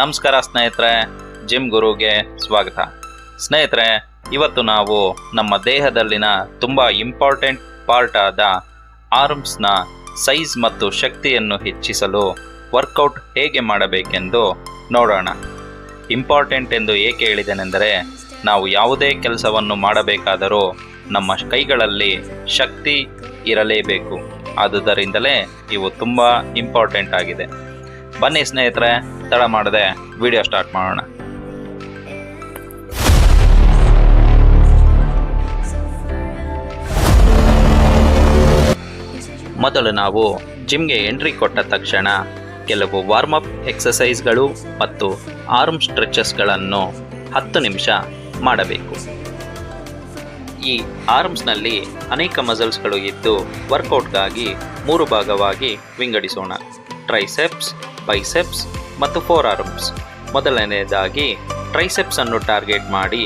ನಮಸ್ಕಾರ ಸ್ನೇಹಿತರೆ, ಜಿಮ್ ಗುರುಗೆ ಸ್ವಾಗತ. ಸ್ನೇಹಿತರೆ, ಇವತ್ತು ನಾವು ನಮ್ಮ ದೇಹದಲ್ಲಿನ ತುಂಬ ಇಂಪಾರ್ಟೆಂಟ್ ಪಾರ್ಟ್ ಆದ ಆರ್ಮ್ಸ್ನ ಸೈಜ್ ಮತ್ತು ಶಕ್ತಿಯನ್ನು ಹೆಚ್ಚಿಸಲು ವರ್ಕೌಟ್ ಹೇಗೆ ಮಾಡಬೇಕೆಂದು ನೋಡೋಣ. ಇಂಪಾರ್ಟೆಂಟ್ ಎಂದು ಏಕೆ ಹೇಳಿದೆನೆಂದರೆ, ನಾವು ಯಾವುದೇ ಕೆಲಸವನ್ನು ಮಾಡಬೇಕಾದರೂ ನಮ್ಮ ಕೈಗಳಲ್ಲಿ ಶಕ್ತಿ ಇರಲೇಬೇಕು. ಆದುದರಿಂದಲೇ ಇವು ತುಂಬ ಇಂಪಾರ್ಟೆಂಟ್ ಆಗಿದೆ. ಬನ್ನಿ ಸ್ನೇಹಿತರೆ, ತಡ ಮಾಡದೆ ವಿಡಿಯೋ ಸ್ಟಾರ್ಟ್ ಮಾಡೋಣ. ಮೊದಲು ನಾವು ಜಿಮ್ಗೆ ಎಂಟ್ರಿ ಕೊಟ್ಟ ತಕ್ಷಣ ಕೆಲವು ವಾರ್ಮಪ್ ಎಕ್ಸಸೈಸ್ಗಳು ಮತ್ತು ಆರ್ಮ್ ಸ್ಟ್ರೆಚಸ್ಗಳನ್ನು ಹತ್ತು ನಿಮಿಷ ಮಾಡಬೇಕು. ಈ ಆರ್ಮ್ಸ್ನಲ್ಲಿ ಅನೇಕ ಮಸಲ್ಸ್ಗಳು ಇದ್ದು ವರ್ಕೌಟ್ಗಾಗಿ ಮೂರು ಭಾಗವಾಗಿ ವಿಂಗಡಿಸೋಣ. ಟ್ರೈಸೆಪ್ಸ್ ಬೈಸೆಪ್ಸ್ ಮತ್ತು ಫೋರ್ ಆರ್ಮ್ಸ್ ಮೊದಲನೆಯದಾಗಿ ಟ್ರೈಸೆಪ್ಸ್ ಅನ್ನು ಟಾರ್ಗೆಟ್ ಮಾಡಿ.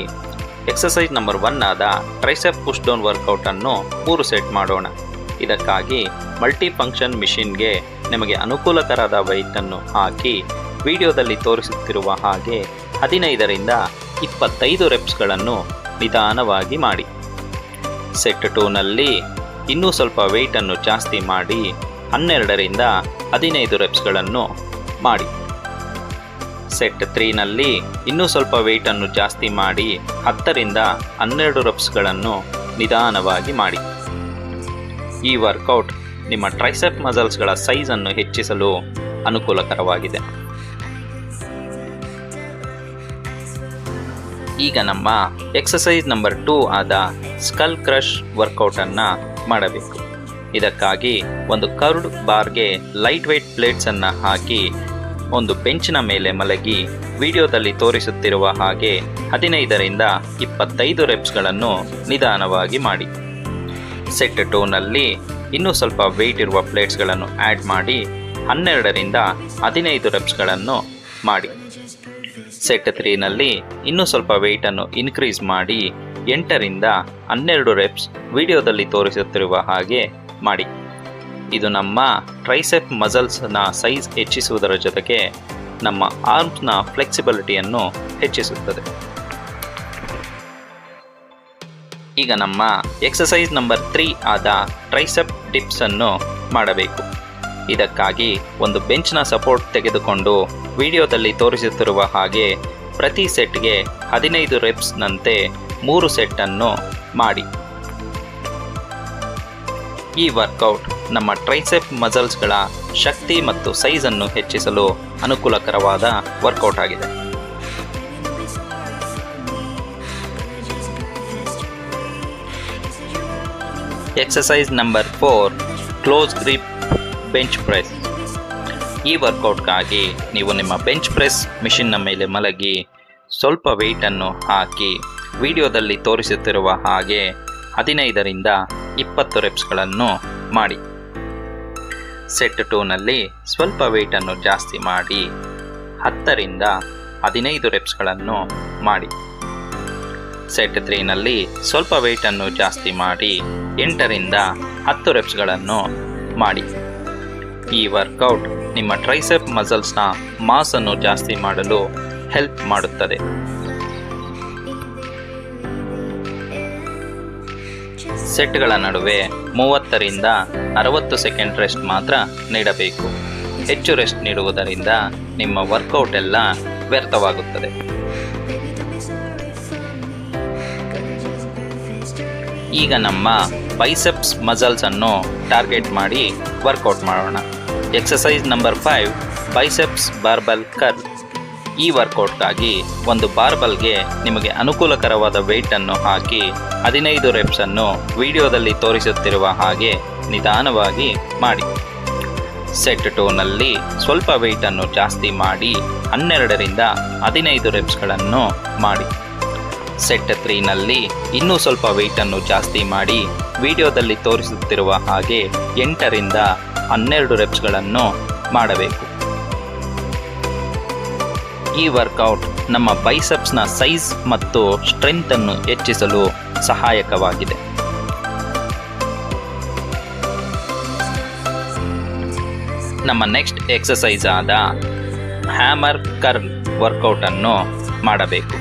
ಎಕ್ಸಸೈಸ್ ನಂಬರ್ ಒನ್ ಆದ ಟ್ರೈಸೆಪ್ ಪುಷ್ ಡೌನ್ ವರ್ಕೌಟ್ ಅನ್ನು ಮೂರು ಸೆಟ್ ಮಾಡೋಣ. ಇದಕ್ಕಾಗಿ ಮಲ್ಟಿ ಫಂಕ್ಷನ್ ಮಿಷಿನ್ಗೆ ನಿಮಗೆ ಅನುಕೂಲಕರದ ಅನ್ನು ಹಾಕಿ, ವಿಡಿಯೋದಲ್ಲಿ ತೋರಿಸುತ್ತಿರುವ ಹಾಗೆ ಹದಿನೈದರಿಂದ ಇಪ್ಪತ್ತೈದು ರೆಪ್ಸ್ಗಳನ್ನು ನಿಧಾನವಾಗಿ ಮಾಡಿ. ಸೆಟ್ ಟೂನಲ್ಲಿ ಇನ್ನೂ ಸ್ವಲ್ಪ ವೆಯ್ಟನ್ನು ಜಾಸ್ತಿ ಮಾಡಿ, ಹನ್ನೆರಡರಿಂದ ಹದಿನೈದು ರೆಪ್ಸ್ಗಳನ್ನು ಮಾಡಿ. ಸೆಟ್ ತ್ರೀನಲ್ಲಿ ಇನ್ನೂ ಸ್ವಲ್ಪ ವೆಯ್ಟನ್ನು ಜಾಸ್ತಿ ಮಾಡಿ ಹತ್ತರಿಂದ ಹನ್ನೆರಡು ರೆಪ್ಸ್ಗಳನ್ನು ನಿಧಾನವಾಗಿ ಮಾಡಿ. ಈ ವರ್ಕೌಟ್ ನಿಮ್ಮ ಟ್ರೈಸೆಪ್ ಮಸಲ್ಸ್ಗಳ ಸೈಜನ್ನು ಹೆಚ್ಚಿಸಲು ಅನುಕೂಲಕರವಾಗಿದೆ. ಈಗ ನಮ್ಮ ಎಕ್ಸಸೈಸ್ ನಂಬರ್ ಟೂ ಆದ ಸ್ಕಲ್ ಕ್ರಶ್ ವರ್ಕೌಟನ್ನು ಮಾಡಬೇಕು. ಇದಕ್ಕಾಗಿ ಒಂದು ಕರ್ಡ್ ಬಾರ್ಗೆ ಲೈಟ್ ವೆಯ್ಟ್ ಪ್ಲೇಟ್ಸನ್ನು ಹಾಕಿ ಒಂದು ಬೆಂಚಿನ ಮೇಲೆ ಮಲಗಿ ವಿಡಿಯೋದಲ್ಲಿ ತೋರಿಸುತ್ತಿರುವ ಹಾಗೆ ಹದಿನೈದರಿಂದ ಇಪ್ಪತ್ತೈದು ರೆಪ್ಸ್ಗಳನ್ನು ನಿಧಾನವಾಗಿ ಮಾಡಿ. ಸೆಟ್ ಟೂನಲ್ಲಿ ಇನ್ನೂ ಸ್ವಲ್ಪ ವೆಯ್ಟ್ ಇರುವ ಪ್ಲೇಟ್ಸ್ಗಳನ್ನು ಆ್ಯಡ್ ಮಾಡಿ ಹನ್ನೆರಡರಿಂದ ಹದಿನೈದು ರೆಪ್ಸ್ಗಳನ್ನು ಮಾಡಿ. ಸೆಟ್ ತ್ರೀನಲ್ಲಿ ಇನ್ನೂ ಸ್ವಲ್ಪ ವೆಯ್ಟನ್ನು ಇನ್ಕ್ರೀಸ್ ಮಾಡಿ ಎಂಟರಿಂದ ಹನ್ನೆರಡು ರೆಪ್ಸ್ ವಿಡಿಯೋದಲ್ಲಿ ತೋರಿಸುತ್ತಿರುವ ಹಾಗೆ ಮಾಡಿ. ಇದು ನಮ್ಮ ಟ್ರೈಸೆಪ್ ಮಸಲ್ಸ್ನ ಸೈಜ್ ಹೆಚ್ಚಿಸುವುದರ ಜೊತೆಗೆ ನಮ್ಮ ಆರ್ಮ್ಸ್ನ ಫ್ಲೆಕ್ಸಿಬಿಲಿಟಿಯನ್ನು ಹೆಚ್ಚಿಸುತ್ತದೆ. ಈಗ ನಮ್ಮ ಎಕ್ಸಸೈಸ್ ನಂಬರ್ ತ್ರೀ ಆದ ಟ್ರೈಸೆಪ್ ಡಿಪ್ಸನ್ನು ಅನ್ನು ಮಾಡಬೇಕು. ಇದಕ್ಕಾಗಿ ಒಂದು ಬೆಂಚ್ನ ಸಪೋರ್ಟ್ ತೆಗೆದುಕೊಂಡು ವಿಡಿಯೋದಲ್ಲಿ ತೋರಿಸುತ್ತಿರುವ ಹಾಗೆ ಪ್ರತಿ ಸೆಟ್ಗೆ ಹದಿನೈದು ರೆಪ್ಸ್ನಂತೆ ಮೂರು ಸೆಟ್ಟನ್ನು ಮಾಡಿ. ಈ ವರ್ಕೌಟ್ ನಮ್ಮ ಟ್ರೈಸೆಪ್ ಮಸಲ್ಸ್ಗಳ ಶಕ್ತಿ ಮತ್ತು ಸೈಜನ್ನು ಹೆಚ್ಚಿಸಲು ಅನುಕೂಲಕರವಾದ ವರ್ಕೌಟ್ ಆಗಿದೆ. Exercise number four, close grip bench press. ಈ ವರ್ಕೌಟ್ಗಾಗಿ ನೀವು ನಿಮ್ಮ ಬೆಂಚ್ ಪ್ರೆಸ್ ಮಿಷಿನ್ನ ಮೇಲೆ ಮಲಗಿ ಸ್ವಲ್ಪ ವೆಯ್ಟನ್ನು ಹಾಕಿ, ವಿಡಿಯೋದಲ್ಲಿ ತೋರಿಸುತ್ತಿರುವ ಹಾಗೆ ಹದಿನೈದರಿಂದ ಇಪ್ಪತ್ತು ರೆಪ್ಸ್ಗಳನ್ನು ಮಾಡಿ. ಸೆಟ್ ಟೂನಲ್ಲಿ ಸ್ವಲ್ಪ ವೆಯ್ಟನ್ನು ಜಾಸ್ತಿ ಮಾಡಿ ಹತ್ತರಿಂದ ಹದಿನೈದು ರೆಪ್ಸ್ಗಳನ್ನು ಮಾಡಿ. ಸೆಟ್ ತ್ರೀನಲ್ಲಿ ಸ್ವಲ್ಪ ವೆಯ್ಟನ್ನು ಜಾಸ್ತಿ ಮಾಡಿ ಎಂಟರಿಂದ ಹತ್ತು ರೆಪ್ಸ್ಗಳನ್ನು ಮಾಡಿ. ಈ ವರ್ಕೌಟ್ ನಿಮ್ಮ ಟ್ರೈಸೆಪ್ ಮಸಲ್ಸ್ನ ಮಾಸನ್ನು ಜಾಸ್ತಿ ಮಾಡಲು ಹೆಲ್ಪ್ ಮಾಡುತ್ತದೆ. ಸೆಟ್ಗಳ ನಡುವೆ ಮೂವತ್ತರಿಂದ ಅರವತ್ತು ಸೆಕೆಂಡ್ ರೆಸ್ಟ್ ಮಾತ್ರ ನೀಡಬೇಕು. ಹೆಚ್ಚು ರೆಸ್ಟ್ ನೀಡುವುದರಿಂದ ನಿಮ್ಮ ವರ್ಕೌಟ್ ಎಲ್ಲ ವ್ಯರ್ಥವಾಗುತ್ತದೆ. ಈಗ ನಮ್ಮ ಬೈಸೆಪ್ಸ್ ಮಸಲ್ಸ್ ಅನ್ನು ಟಾರ್ಗೆಟ್ ಮಾಡಿ ವರ್ಕೌಟ್ ಮಾಡೋಣ. Exercise number five, biceps barbell curl ಈ ವರ್ಕೌಟ್ಗಾಗಿ ಒಂದು ಬಾರ್ಬಲ್ಗೆ ನಿಮಗೆ ಅನುಕೂಲಕರವಾದ ವೆಯ್ಟನ್ನು ಹಾಕಿ ಹದಿನೈದು ರೆಪ್ಸನ್ನು ವಿಡಿಯೋದಲ್ಲಿ ತೋರಿಸುತ್ತಿರುವ ಹಾಗೆ ನಿಧಾನವಾಗಿ ಮಾಡಿ. ಸೆಟ್ ಟೂನಲ್ಲಿ ಸ್ವಲ್ಪ ವೆಯ್ಟನ್ನು ಜಾಸ್ತಿ ಮಾಡಿ ಹನ್ನೆರಡರಿಂದ ಹದಿನೈದು ರೆಪ್ಸ್ಗಳನ್ನು ಮಾಡಿ. ಸೆಟ್ ತ್ರೀನಲ್ಲಿ ಇನ್ನೂ ಸ್ವಲ್ಪ ವೆಯ್ಟನ್ನು ಜಾಸ್ತಿ ಮಾಡಿ ವಿಡಿಯೋದಲ್ಲಿ ತೋರಿಸುತ್ತಿರುವ ಹಾಗೆ ಎಂಟರಿಂದ ಹನ್ನೆರಡು ರೆಪ್ಸ್ಗಳನ್ನು ಮಾಡಬೇಕು. ಈ ವರ್ಕೌಟ್ ನಮ್ಮ ಬೈಸೆಪ್ಸ್ನ ಸೈಜ್ ಮತ್ತು ಸ್ಟ್ರೆಂತನ್ನು ಹೆಚ್ಚಿಸಲು ಸಹಾಯಕವಾಗಿದೆ. ನಮ್ಮ ನೆಕ್ಸ್ಟ್ ಎಕ್ಸಸೈಸ್ ಆದ ಹ್ಯಾಮರ್ ಕರ್ಲ್ ವರ್ಕೌಟನ್ನು ಮಾಡಬೇಕು.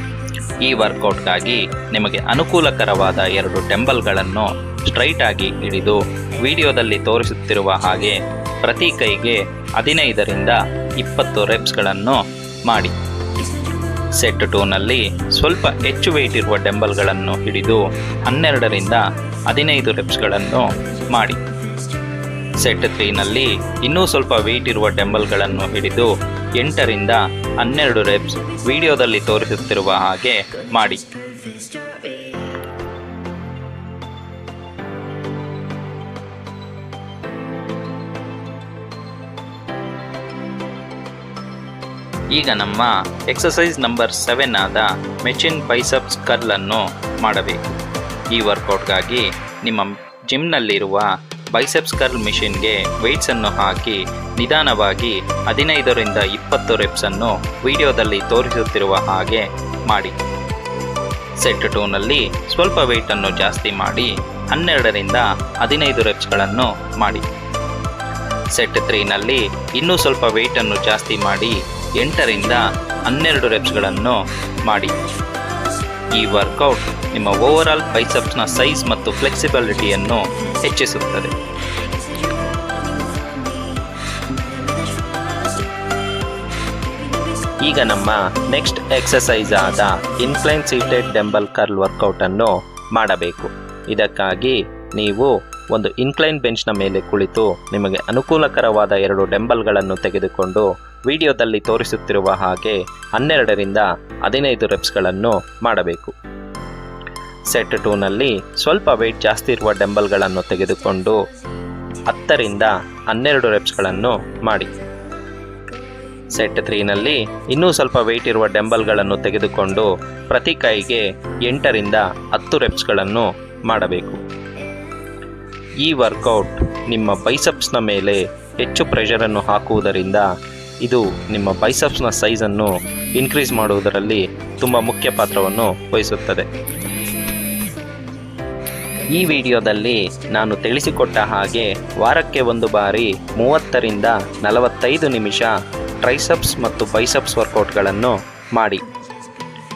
ಈ ವರ್ಕೌಟ್ಗಾಗಿ ನಿಮಗೆ ಅನುಕೂಲಕರವಾದ ಎರಡು ಟೆಂಬಲ್ಗಳನ್ನು ಸ್ಟ್ರೈಟ್ ಆಗಿ ಹಿಡಿದು ವಿಡಿಯೋದಲ್ಲಿ ತೋರಿಸುತ್ತಿರುವ ಹಾಗೆ ಪ್ರತಿ ಕೈಗೆ ಹದಿನೈದರಿಂದ ಇಪ್ಪತ್ತು ರೆಪ್ಸ್ಗಳನ್ನು ಮಾಡಿ. ಸೆಟ್ ಟೂನಲ್ಲಿ ಸ್ವಲ್ಪ ಹೆಚ್ಚು ವೆಯ್ಟ್ ಇರುವ ಡೆಂಬಲ್ಗಳನ್ನು ಹಿಡಿದು ಹನ್ನೆರಡರಿಂದ ಹದಿನೈದು ರೆಪ್ಸ್ಗಳನ್ನು ಮಾಡಿ. ಸೆಟ್ ತ್ರೀನಲ್ಲಿ ಇನ್ನೂ ಸ್ವಲ್ಪ ವೆಯ್ಟ್ ಇರುವ ಡೆಂಬಲ್ಗಳನ್ನು ಹಿಡಿದು ಎಂಟರಿಂದ ಹನ್ನೆರಡು ರೆಪ್ಸ್ ವಿಡಿಯೋದಲ್ಲಿ ತೋರಿಸುತ್ತಿರುವ ಹಾಗೆ ಮಾಡಿ. ಈಗ ನಮ್ಮ ಎಕ್ಸಸೈಸ್ ನಂಬರ್ ಸೆವೆನ್ ಆದ ಮೆಚಿನ್ ಬೈಸಪ್ಸ್ ಕರ್ಲನ್ನು ಮಾಡಬೇಕು. ಈ ವರ್ಕೌಟ್ಗಾಗಿ ನಿಮ್ಮ ಜಿಮ್ನಲ್ಲಿರುವ ಬೈಸೆಪ್ಸ್ ಕರ್ಲ್ ಮಿಷಿನ್ಗೆ ವೆಯ್ಟ್ಸನ್ನು ಹಾಕಿ ನಿಧಾನವಾಗಿ ಹದಿನೈದರಿಂದ ಇಪ್ಪತ್ತು ರೆಪ್ಸನ್ನು ವಿಡಿಯೋದಲ್ಲಿ ತೋರಿಸುತ್ತಿರುವ ಹಾಗೆ ಮಾಡಿ. ಸೆಟ್ ಟೂನಲ್ಲಿ ಸ್ವಲ್ಪ ವೆಯ್ಟನ್ನು ಜಾಸ್ತಿ ಮಾಡಿ ಹನ್ನೆರಡರಿಂದ ಹದಿನೈದು ರೆಪ್ಸ್ಗಳನ್ನು ಮಾಡಿ. ಸೆಟ್ ತ್ರೀನಲ್ಲಿ ಇನ್ನೂ ಸ್ವಲ್ಪ ವೆಯ್ಟನ್ನು ಜಾಸ್ತಿ ಮಾಡಿ ಎಂಟರಿಂದ ಹನ್ನೆರಡು ರೆಪ್ಸ್ಗಳನ್ನು ಮಾಡಿ. ಈ ವರ್ಕೌಟ್ ನಿಮ್ಮ ಓವರಾಲ್ ಬೈಸಪ್ಸ್ನ ಸೈಜ್ ಮತ್ತು ಫ್ಲೆಕ್ಸಿಬಿಲಿಟಿಯನ್ನು ಹೆಚ್ಚಿಸುತ್ತದೆ. ಈಗ ನಮ್ಮ ನೆಕ್ಸ್ಟ್ ಎಕ್ಸಸೈಸ್ ಆದ ಇನ್ಕ್ಲೈನ್ ಸೀಟೆಡ್ ಡೆಂಬಲ್ ಕರ್ಲ್ ವರ್ಕೌಟನ್ನು ಮಾಡಬೇಕು. ಇದಕ್ಕಾಗಿ ನೀವು ಒಂದು ಇನ್ಕ್ಲೈನ್ ಬೆಂಚ್ನ ಮೇಲೆ ಕುಳಿತು ನಿಮಗೆ ಅನುಕೂಲಕರವಾದ ಎರಡು ಡೆಂಬಲ್ಗಳನ್ನು ತೆಗೆದುಕೊಂಡು ವಿಡಿಯೋದಲ್ಲಿ ತೋರಿಸುತ್ತಿರುವ ಹಾಗೆ ಹನ್ನೆರಡರಿಂದ ಹದಿನೈದು ರೆಪ್ಸ್ಗಳನ್ನು ಮಾಡಬೇಕು. ಸೆಟ್ ಟೂನಲ್ಲಿ ಸ್ವಲ್ಪ ವೆಯ್ಟ್ ಜಾಸ್ತಿ ಇರುವ ಡೆಂಬಲ್ಗಳನ್ನು ತೆಗೆದುಕೊಂಡು ಹತ್ತರಿಂದ ಹನ್ನೆರಡು ರೆಪ್ಸ್ಗಳನ್ನು ಮಾಡಿ. ಸೆಟ್ ತ್ರೀನಲ್ಲಿ ಇನ್ನೂ ಸ್ವಲ್ಪ ವೆಯ್ಟ್ ಇರುವ ಡೆಂಬಲ್ಗಳನ್ನು ತೆಗೆದುಕೊಂಡು ಪ್ರತಿ ಕೈಗೆ ಎಂಟರಿಂದ ಹತ್ತು ರೆಪ್ಸ್ಗಳನ್ನು ಮಾಡಬೇಕು. ಈ ವರ್ಕೌಟ್ ನಿಮ್ಮ ಬೈಸಪ್ಸ್ನ ಮೇಲೆ ಹೆಚ್ಚು ಪ್ರೆಷರನ್ನು ಹಾಕುವುದರಿಂದ ಇದು ನಿಮ್ಮ ಬೈಸಪ್ಸ್ನ ಸೈಜನ್ನು ಇನ್ಕ್ರೀಸ್ ಮಾಡುವುದರಲ್ಲಿ ತುಂಬ ಮುಖ್ಯ ಪಾತ್ರವನ್ನು ವಹಿಸುತ್ತದೆ. ಈ ವಿಡಿಯೋದಲ್ಲಿ ನಾನು ತಿಳಿಸಿಕೊಟ್ಟ ಹಾಗೆ ವಾರಕ್ಕೆ ಒಂದು ಬಾರಿ ಮೂವತ್ತರಿಂದ ನಲವತ್ತೈದು ನಿಮಿಷ ಟ್ರೈಸಪ್ಸ್ ಮತ್ತು ಬೈಸಪ್ಸ್ ವರ್ಕೌಟ್ಗಳನ್ನು ಮಾಡಿ.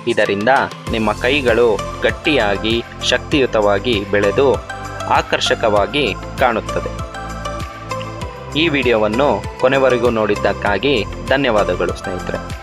ಇದರಿಂದ ನಿಮ್ಮ ಕೈಗಳು ಗಟ್ಟಿಯಾಗಿ, ಶಕ್ತಿಯುತವಾಗಿ ಬೆಳೆದು ಆಕರ್ಷಕವಾಗಿ ಕಾಣುತ್ತದೆ. ಈ ವಿಡಿಯೋವನ್ನು ಕೊನೆವರೆಗೂ ನೋಡಿದ್ದಕ್ಕಾಗಿ ಧನ್ಯವಾದಗಳು ಸ್ನೇಹಿತರೆ.